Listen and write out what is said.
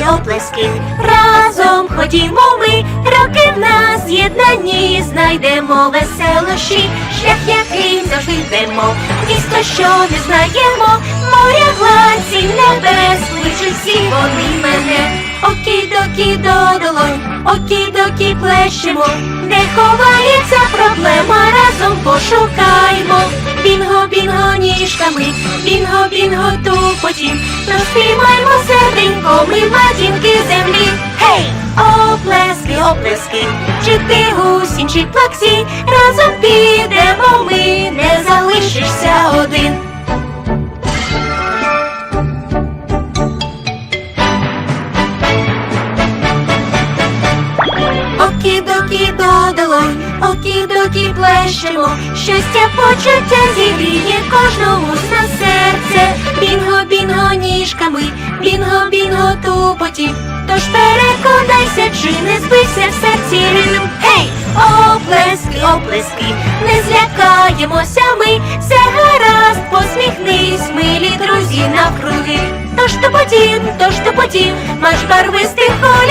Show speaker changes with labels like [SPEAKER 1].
[SPEAKER 1] оплески. Разом ходімо ми, роки в нас з'єднані, знайдемо веселощі, шлях яким завжди йдемо. Місто, що не знаємо, моря гладці небес, кличуть всі вони мене. Окі-докі до долонь, окі-докі плещемо, де ховається проблема, разом пошукаймо. Бінго, бінго, ніжками, бінго, бінго, тупотім, тож ми матінки землі. Гей! Оплески, оплески, чи ти гусінь, чи плаксі, разом підемо ми, не залишишся один. Окі-докі до окі-докі плещемо, щастя почуття зігріє кожному на серце. Ніжками, бінго, бінго, тупоті. Тож переконайся, чи не збився в серці ритм. Гей! Оплески, оплески, не злякаємося ми, все гаразд, посміхнись, милі друзі навкруги. Тож тупотім, тож тупотім, марш барвистий олівців.